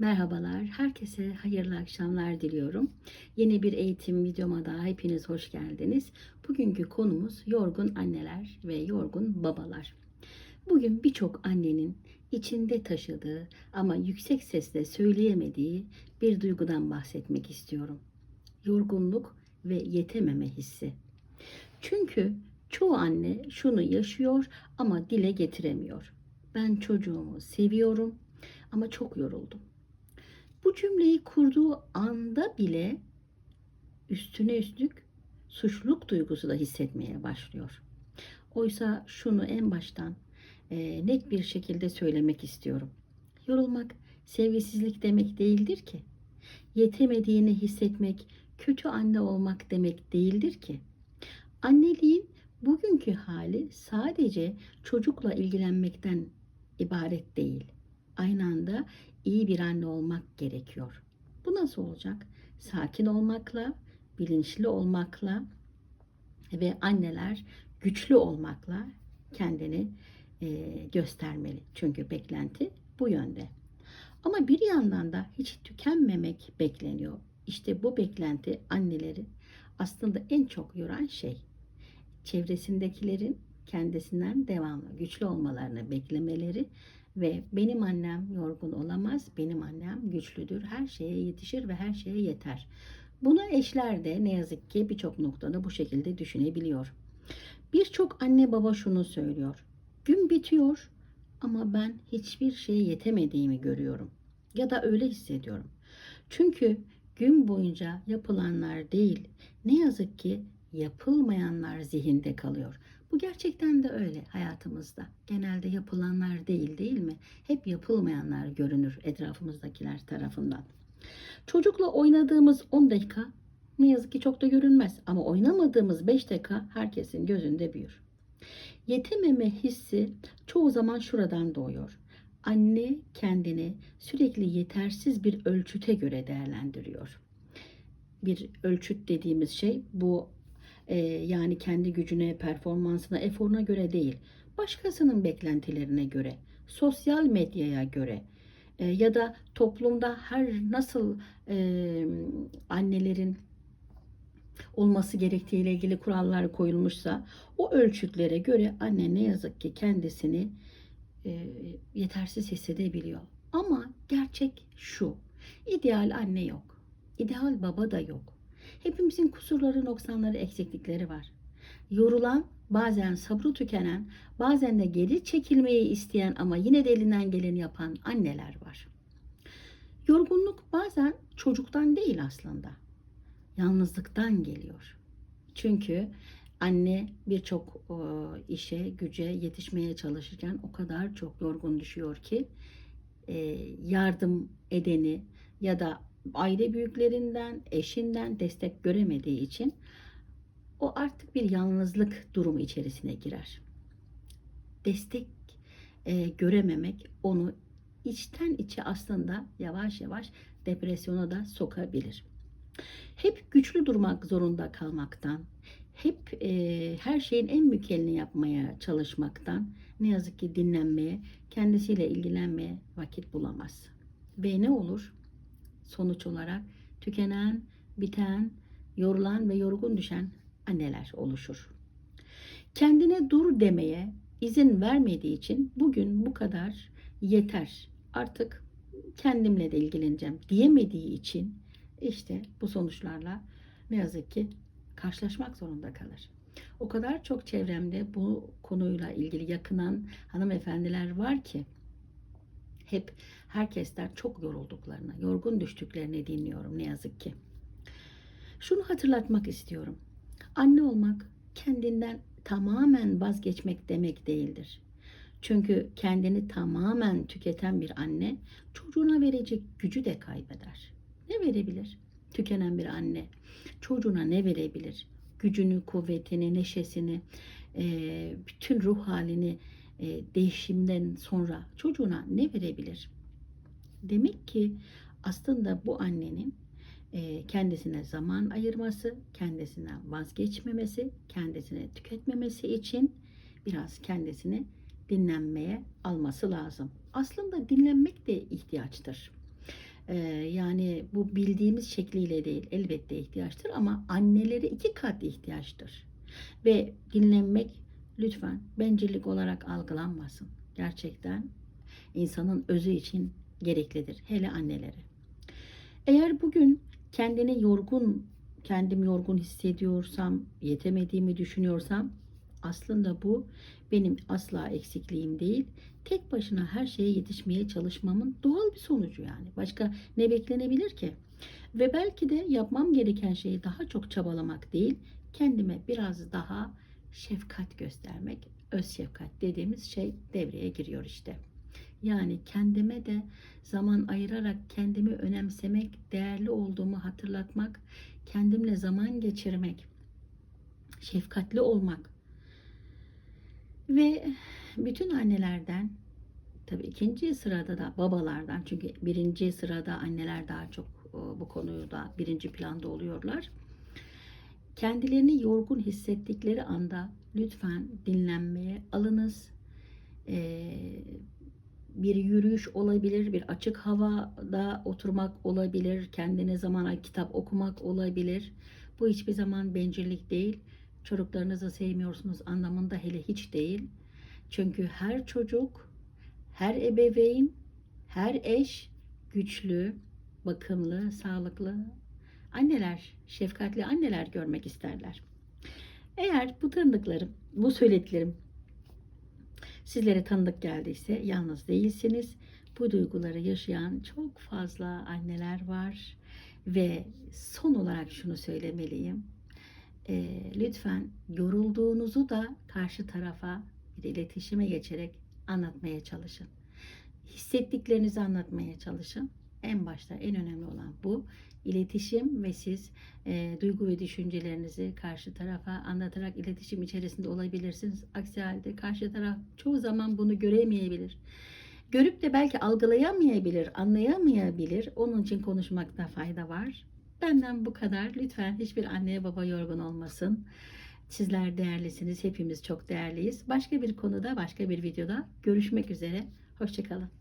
Merhabalar, herkese hayırlı akşamlar diliyorum. Yeni bir eğitim videoma daha hepiniz hoş geldiniz. Bugünkü konumuz yorgun anneler ve yorgun babalar. Bugün birçok annenin içinde taşıdığı ama yüksek sesle söyleyemediği bir duygudan bahsetmek istiyorum. Yorgunluk ve yetememe hissi. Çünkü çoğu anne şunu yaşıyor ama dile getiremiyor. Ben çocuğumu seviyorum ama çok yoruldum. Bu cümleyi kurduğu anda bile üstüne üstlük suçluluk duygusu da hissetmeye başlıyor. Oysa şunu en baştan e, net bir şekilde söylemek istiyorum. Yorulmak sevgisizlik demek değildir ki. Yetemediğini hissetmek kötü anne olmak demek değildir ki. Anneliğin bugünkü hali sadece çocukla ilgilenmekten ibaret değil. Aynı anda iyi bir anne olmak gerekiyor. Bu nasıl olacak? Sakin olmakla, bilinçli olmakla ve anneler güçlü olmakla kendini e, göstermeli. Çünkü beklenti bu yönde. Ama bir yandan da hiç tükenmemek bekleniyor. İşte bu beklenti anneleri aslında en çok yoran şey. Çevresindekilerin kendisinden devamlı güçlü olmalarını beklemeleri ve benim annem yorgun olamaz, benim annem güçlüdür, her şeye yetişir ve her şeye yeter. Buna eşler de ne yazık ki birçok noktada bu şekilde düşünebiliyor. Birçok anne baba şunu söylüyor. Gün bitiyor ama ben hiçbir şeye yetemediğimi görüyorum. Ya da öyle hissediyorum. Çünkü gün boyunca yapılanlar değil, ne yazık ki yapılmayanlar zihinde kalıyor. Bu gerçekten de öyle hayatımızda. Genelde yapılanlar değil değil mi? Hep yapılmayanlar görünür etrafımızdakiler tarafından. Çocukla oynadığımız 10 dakika ne yazık ki çok da görünmez ama oynamadığımız 5 dakika herkesin gözünde büyür. Yetememe hissi çoğu zaman şuradan doğuyor. Anne kendini sürekli yetersiz bir ölçüte göre değerlendiriyor. Bir ölçüt dediğimiz şey bu e, yani kendi gücüne, performansına, eforuna göre değil. Başkasının beklentilerine göre, sosyal medyaya göre e, ya da toplumda her nasıl e, annelerin olması gerektiğiyle ilgili kurallar koyulmuşsa o ölçütlere göre anne ne yazık ki kendisini e, yetersiz hissedebiliyor. Ama gerçek şu. İdeal anne yok. İdeal baba da yok. Hepimizin kusurları, noksanları, eksiklikleri var. Yorulan, bazen sabrı tükenen, bazen de geri çekilmeyi isteyen ama yine de elinden geleni yapan anneler var. Yorgunluk bazen çocuktan değil aslında. Yalnızlıktan geliyor. Çünkü anne birçok işe, güce yetişmeye çalışırken o kadar çok yorgun düşüyor ki e, yardım edeni ya da aile büyüklerinden, eşinden destek göremediği için o artık bir yalnızlık durumu içerisine girer. Destek e, görememek onu içten içe aslında yavaş yavaş depresyona da sokabilir. Hep güçlü durmak zorunda kalmaktan, hep e, her şeyin en mükemmelini yapmaya çalışmaktan ne yazık ki dinlenmeye, kendisiyle ilgilenmeye vakit bulamaz. Ve ne olur? Sonuç olarak tükenen, biten, yorulan ve yorgun düşen anneler oluşur. Kendine dur demeye izin vermediği için bugün bu kadar yeter. Artık kendimle de ilgileneceğim diyemediği için işte bu sonuçlarla ne yazık ki karşılaşmak zorunda kalır. O kadar çok çevremde bu konuyla ilgili yakınan hanımefendiler var ki hep herkesler çok yorulduklarını, yorgun düştüklerini dinliyorum ne yazık ki. Şunu hatırlatmak istiyorum. Anne olmak kendinden tamamen vazgeçmek demek değildir. Çünkü kendini tamamen tüketen bir anne çocuğuna verecek gücü de kaybeder. Ne verebilir? Tükenen bir anne çocuğuna ne verebilir? Gücünü, kuvvetini, neşesini, bütün ruh halini değişimden sonra çocuğuna ne verebilir? Demek ki aslında bu annenin kendisine zaman ayırması, kendisinden vazgeçmemesi, kendisini tüketmemesi için biraz kendisini dinlenmeye alması lazım. Aslında dinlenmek de ihtiyaçtır. Ee, yani bu bildiğimiz şekliyle değil elbette ihtiyaçtır ama anneleri iki kat ihtiyaçtır. Ve dinlenmek lütfen bencillik olarak algılanmasın. Gerçekten insanın özü için gereklidir. Hele anneleri. Eğer bugün kendini yorgun, kendim yorgun hissediyorsam, yetemediğimi düşünüyorsam aslında bu benim asla eksikliğim değil. Tek başına her şeye yetişmeye çalışmamın doğal bir sonucu yani. Başka ne beklenebilir ki? Ve belki de yapmam gereken şeyi daha çok çabalamak değil, kendime biraz daha şefkat göstermek, öz şefkat dediğimiz şey devreye giriyor işte. Yani kendime de zaman ayırarak kendimi önemsemek, değerli olduğumu hatırlatmak, kendimle zaman geçirmek, şefkatli olmak ve bütün annelerden tabii ikinci sırada da babalardan çünkü birinci sırada anneler daha çok e, bu konuyu da birinci planda oluyorlar. Kendilerini yorgun hissettikleri anda lütfen dinlenmeye alınız. Ee, bir yürüyüş olabilir, bir açık havada oturmak olabilir, kendine zaman kitap okumak olabilir. Bu hiçbir zaman bencillik değil. Çocuklarınızı sevmiyorsunuz anlamında hele hiç değil. Çünkü her çocuk, her ebeveyn, her eş güçlü, bakımlı, sağlıklı anneler, şefkatli anneler görmek isterler. Eğer bu tanıdıklarım, bu söylediklerim sizlere tanıdık geldiyse yalnız değilsiniz. Bu duyguları yaşayan çok fazla anneler var ve son olarak şunu söylemeliyim. E, lütfen yorulduğunuzu da karşı tarafa bir iletişime geçerek anlatmaya çalışın. Hissettiklerinizi anlatmaya çalışın. En başta en önemli olan bu iletişim ve siz e, duygu ve düşüncelerinizi karşı tarafa anlatarak iletişim içerisinde olabilirsiniz. Aksi halde karşı taraf çoğu zaman bunu göremeyebilir. Görüp de belki algılayamayabilir, anlayamayabilir. Onun için konuşmakta fayda var. Benden bu kadar. Lütfen hiçbir anneye baba yorgun olmasın. Sizler değerlisiniz. Hepimiz çok değerliyiz. Başka bir konuda, başka bir videoda görüşmek üzere. Hoşçakalın.